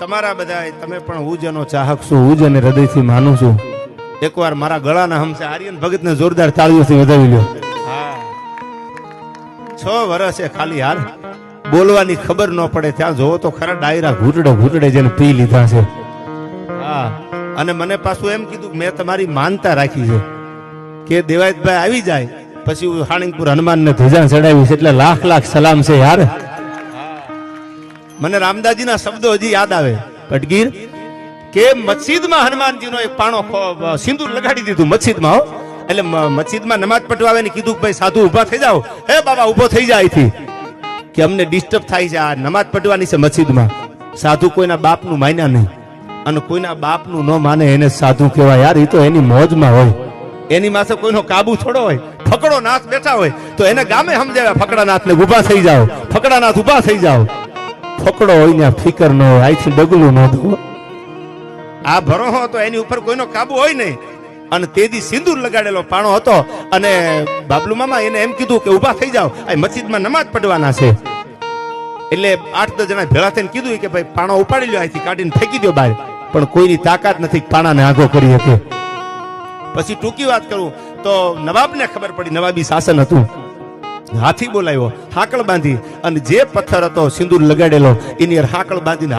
તમારા બધા તમે પણ હું જેનો ચાહક છું હું જેને હૃદયથી માનું છું. એકવાર મારા ગળાના હમસે આર્યન ભગતને જોરદાર તાળીઓથી વધાવી લ્યો. હા. છ વર્ષ છે ખાલી હાલ. બોલવાની ખબર ન પડે ત્યાં જોવો તો ખરા ડાયરા ઘૂંટડે ઘૂંટડે જેને પી લીધા છે. હા અને મને પાછું એમ કીધું કે મેં તમારી માનતા રાખી છે. કે દેવાયતભાઈ આવી જાય પછી હાણીપુર હનુમાનને ધજા છે એટલે લાખ લાખ સલામ છે યાર. મને રામદાસજીના શબ્દો હજી યાદ આવે. પટગીર કે મસ્જિદમાં હનુમાનજીનો એક પાણો સિંદૂર લગાડી દીધું મસ્જિદમાં, હો. એટલે મસ્જિદમાં નમાજ પટવાવે ને કીધું કે ભાઈ સાધુ ઊભા થઈ જાઓ. હે બાબા, ઊભો થઈ જાય અહીંથી. કે અમને ડિસ્ટર્બ થાય છે આ નમાજ પટવાની છે મસ્જિદમાં. સાધુ કોઈના બાપનું માન્યા નહીં. અને કોઈના બાપનું ન માને એને સાધુ કહેવાય. યાર, એ તો એની મોજમાં હોય. એની માથે કોઈનો કાબુ થોડો હોય. ફકડો નાથ બેઠા હોય. તો એને ગામે સમજાવ્યા ફકડા નાથને ઊભા થઈ જાઓ. ફકડા નાથ ઊભા થઈ જાઓ. ફકડો હોય ને ફિકર ન હોય આથી ડગલું ન દો આ ભરોહો તો એની ઉપર કોઈનો કાબુ હોય નહીં. અને તેથી સિંદૂર લગાડેલો પાણો હતો અને બાબલુ મામા એને એમ કીધું કે ઊભા થઈ જાઓ. આ મસ્જિદમાં નમાજ પડવાના છે. એટલે આઠ દસ જણા ભેળા થઈને કીધું કે ભાઈ પાણો ઉપાડી લ્યો અહીંથી કાઢીને ફેંકી દો બહાર. પણ કોઈની તાકાત નથી પાણાને આગો કરી શકે. પછી ટૂંકી વાત કરું તો નવાબને ખબર પડી, નવાબી શાસન હતું. હાથી બોલાવ્યો હાકળ બાંધી અને જે પથ્થર હતો સિંદૂર લગાડેલો એની હાકળ બાંધીને